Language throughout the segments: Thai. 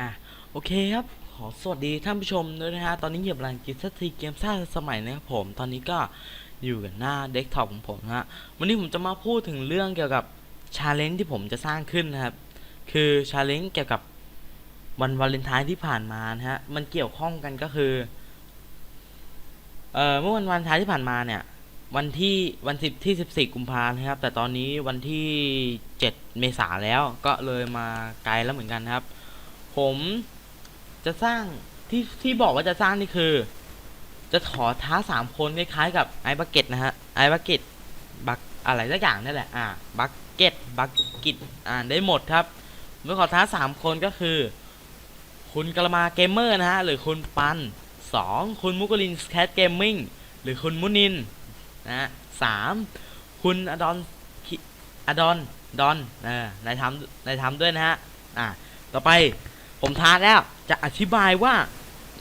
อะโอเคครับ ขอสวัสดีท่านผู้ชมด้วยนะฮะ ตอนนี้เหยียบรังกิจสักทีเกมสร้างสมัยนะครับผม ตอนนี้ก็อยู่กับหน้าเดสก์ท็อปของผมฮะ วันนี้ผมจะมาพูดถึงเรื่องเกี่ยวกับชาเลนจ์ที่ผมจะสร้างขึ้นนะครับ คือชาเลนจ์เกี่ยวกับวันวาเลนไทน์ที่ผ่านมานะฮะ มันเกี่ยวข้องกันก็คือ เอ่อ เมื่อวันวาเลนไทน์ที่ผ่านมาเนี่ย วันที่วันสิบที่สิบสี่กุมภาพันธ์นะครับ แต่ตอนนี้วันที่เจ็ดเมษาแล้ว ก็เลยมาไกลแล้วเหมือนกันนะครับ ผมจะสร้างที่ที่บอกว่าจะสร้างนี่คือ จะขอท้าสามคนคล้ายๆกับไอ้บักเก็ตนะฮะไอ้บักเก็ตบักอะไรสักอย่างนั่แหละอ่าบักเก็ตบักกิตอ่านได้หมดครับเมื่อขอท้าสามคนก็คือ คุณกลมาเกมเมอร์นะฮะหรือคุณปันสองคุณมุกลินแคทเกมมิ่งหรือคุณมุนินนะสามคุณอดอนอดอนดอนเออนายทำนายทำด้วยนะฮะอ่าต่อไป ผมท้าแล้วจะอธิบายว่า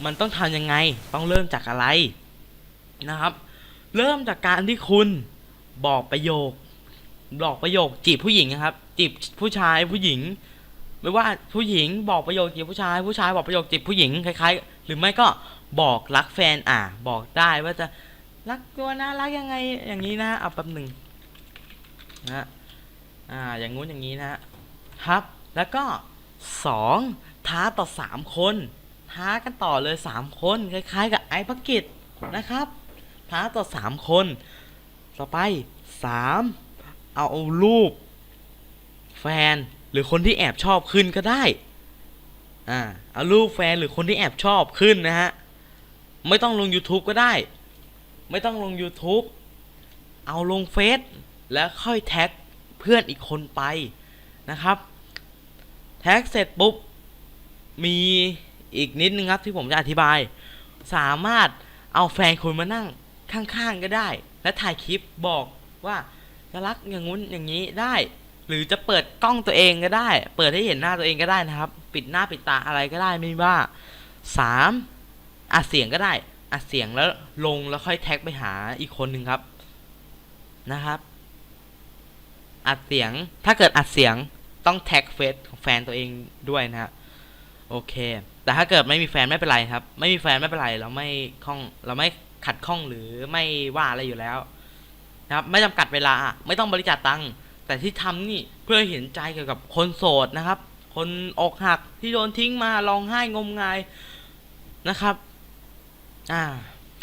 มันต้องทำยังไง ต้องเริ่มจากอะไรนะครับ เริ่มจากการที่คุณบอกประโยค บอกประโยคจีบผู้หญิงนะครับ จีบผู้ชายผู้หญิง ไม่ว่าผู้หญิงบอกประโยคจีบผู้ชาย ผู้ชายบอกประโยคจีบผู้หญิงคล้ายๆ หรือไม่ก็บอกรักแฟนอะ บอกได้ว่าจะรักตัวนะรักยังไงอย่างนี้นะเอาแป๊บหนึ่งนะอ่าอย่างงู้นอย่างนี้นะฮะครับ แล้วก็สอง ท้าต่อสามคน ท้ากันต่อเลยสามคนคล้ายๆ กับไอ้พักกิจนะครับ ท้าต่อสามคน ต่อไปสามเอารูป แฟนหรือคนที่แอบชอบขึ้นก็ได้อ่าเอารูปแฟนหรือคนที่แอบชอบขึ้นนะฮะไม่ต้องลง YouTube ก็ได้ ไม่ต้องลง YouTube เอาลงเฟซแล้วค่อยแท็กเพื่อนอีกคนไปนะครับ แท็กเสร็จปุ๊บ มีอีกนิดนึงครับที่ผมจะอธิบาย สามารถเอาแฟนคุณมานั่งข้างๆก็ได้ และถ่ายคลิปบอกว่าจะรักอย่างงู้นอย่างนี้ได้ หรือจะเปิดกล้องตัวเองก็ได้ เปิดให้เห็นหน้าตัวเองก็ได้นะครับ ปิดหน้าปิดตาอะไรก็ได้ไม่ว่าสามอัดเสียงก็ได้อัดเสียงแล้วลงแล้วค่อยแท็กไปหาอีกคนหนึ่งครับนะครับ อัดเสียงถ้าเกิดอัดเสียงต้องแท็กเฟซของแฟนตัวเองด้วยนะฮะ โอเค แต่ถ้าเกิดไม่มีแฟนไม่เป็นไรครับ ไม่มีแฟนไม่เป็นไร เราไม่ข้อง เราไม่ขัดข้องหรือไม่ว่าอะไรอยู่แล้วนะครับ ไม่จำกัดเวลา ไม่ต้องบริจาคตังค์ แต่ที่ทำนี่เพื่อเห็นใจเกี่ยวกับคนโสดนะครับ คนอกหักที่โดนทิ้งมาร้องไห้งมงายนะครับ อ่า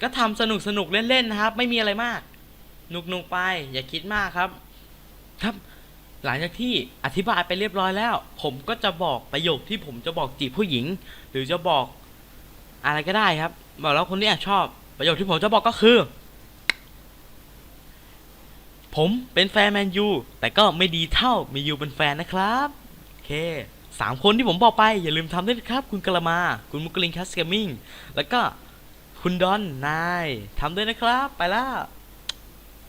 ก็ทำสนุกสนุกเล่นๆนะครับ ไม่มีอะไรมากหนุกๆไป อย่าคิดมากครับ ครับ หลังจากที่อธิบายไปเรียบร้อยแล้ว ผมก็จะบอกประโยคที่ผมจะบอกจีบผู้หญิง หรือจะบอกอะไรก็ได้ครับ บอกแล้วคนที่แอบชอบ ประโยคที่ผมจะบอกก็คือ ผมเป็นแฟนแมนยูแต่ก็ไม่ดีเท่ามียูเป็นแฟนนะครับโอเคสามคนที่ผมบอกไป อย่าลืมทำด้วยนะครับ คุณกะละมา คุณมุกลินคัสเกมมิ่งแล้วก็คุณดอนนายทำด้วยนะครับ ไปแล้ว